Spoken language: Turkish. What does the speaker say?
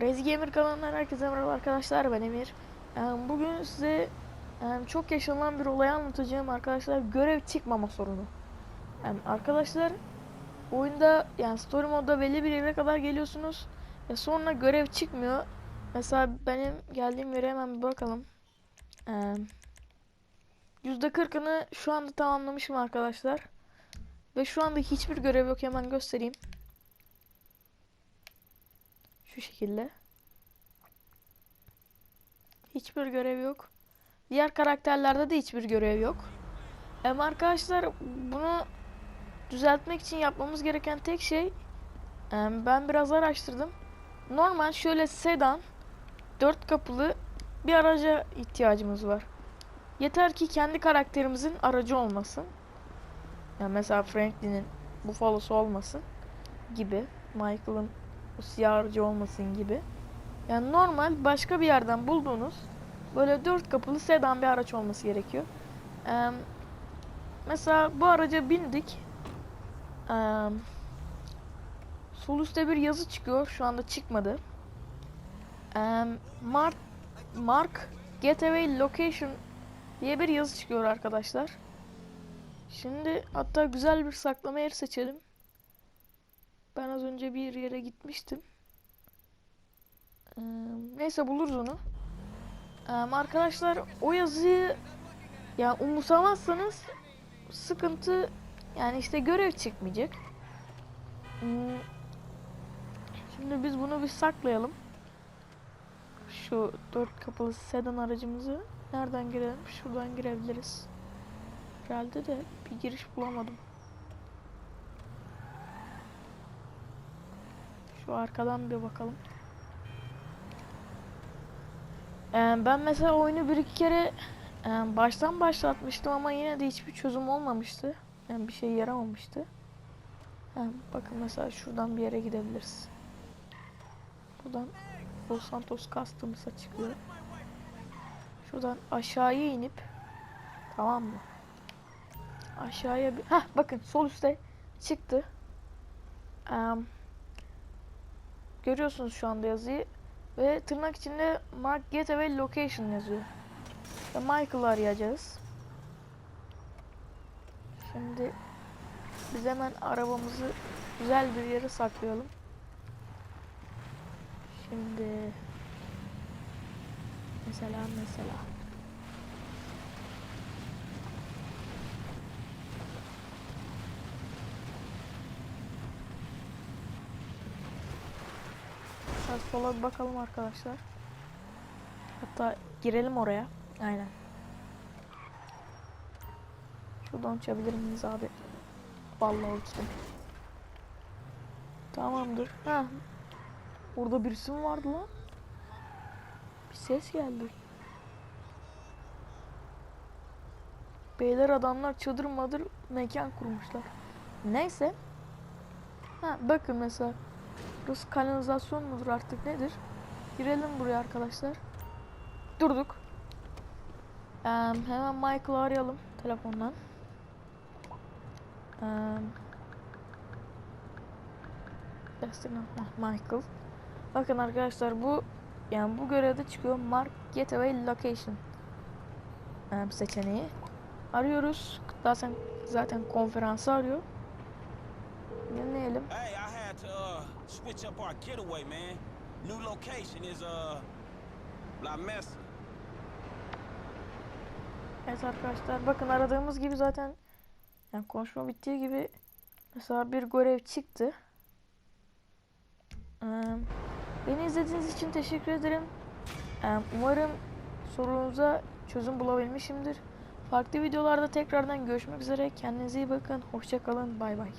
Crazy Gamer kanalından herkese merhaba arkadaşlar ben Emir. Ee, Bugün size e, çok yaşanan bir olayı anlatacağım arkadaşlar. Görev çıkmama sorunu. Yani arkadaşlar oyunda yani story modda belli bir yere kadar geliyorsunuz ve sonra görev çıkmıyor. Mesela benim geldiğim yere hemen bir bakalım. Ee, %40'ını şu anda tamamlamışım arkadaşlar. Ve şu anda hiçbir görev yok hemen göstereyim. Şu şekilde. Hiçbir görev yok. Diğer karakterlerde de hiçbir görev yok. Ama arkadaşlar bunu düzeltmek için yapmamız gereken tek şey ben biraz araştırdım. Normal şöyle sedan dört kapılı bir araca ihtiyacımız var. Yeter ki kendi karakterimizin aracı olmasın. Yani mesela Franklin'in Buffalo'su olmasın gibi. Michael'ın aracı olmasın gibi. Yani normal başka bir yerden bulduğunuz böyle dört kapılı sedan bir araç olması gerekiyor. Ee, mesela bu araca bindik. Ee, sol üstte bir yazı çıkıyor. Şu anda çıkmadı. Ee, Mark, Mark Getaway Location diye bir yazı çıkıyor arkadaşlar. Şimdi hatta güzel bir saklama yeri seçelim. Ben az önce bir yere gitmiştim. Ee, neyse buluruz onu. Ee, arkadaşlar o yazıyı ya umursamazsanız sıkıntı yani işte görev çıkmayacak. Hmm, Şimdi biz bunu bir saklayalım. Şu dört kapılı sedan aracımızı nereden girelim? Şuradan girebiliriz. Herhalde de bir giriş bulamadım. Şu arkadan bir bakalım. Ee, ben mesela oyunu bir iki kere e, baştan başlatmıştım ama yine de hiçbir çözüm olmamıştı. Yani bir şey yaramamıştı. Ha, bakın mesela şuradan bir yere gidebiliriz. Buradan Los Santos Customs'a çıkıyor. Şuradan aşağıya inip tamam mı? Aşağıya bir... Hah bakın sol üstte çıktı. Em, görüyorsunuz şu anda yazıyı. Ve tırnak içinde Mark Getaway Location yazıyor. Ve Michael'ı arayacağız. Şimdi biz hemen arabamızı güzel bir yere saklayalım. Şimdi mesela mesela Biraz sola bir bakalım arkadaşlar. Hatta girelim oraya. Aynen. Şuradan uçabilir miyiz abi? Vallahi uçtum. Tamamdır. Ha. Orada birisi mi vardı lan? Bir ses geldi. Beyler adamlar çadır madır mekan kurmuşlar. Neyse. Ha bakın mesela. Burası kanalizasyon mudur artık nedir? Girelim buraya arkadaşlar. Durduk. Eee, hemen Michael'ı arayalım telefondan. Heh, Michael. Bakın arkadaşlar bu yani bu görevde çıkıyor Mark Getaway Location eee, seçeneği. Arıyoruz. Zaten zaten konferansı arıyor. Dinleyelim. Hey, switch up our getaway, man. New location is uh, La Mesa. Evet arkadaşlar bakın aradığımız gibi zaten yani konuşma bittiği gibi mesela bir görev çıktı. Ee, beni izlediğiniz için teşekkür ederim. Ee, umarım sorunuza çözüm bulabilmişimdir. Farklı videolarda tekrardan görüşmek üzere. Kendinize iyi bakın. Hoşça kalın. Bay bay.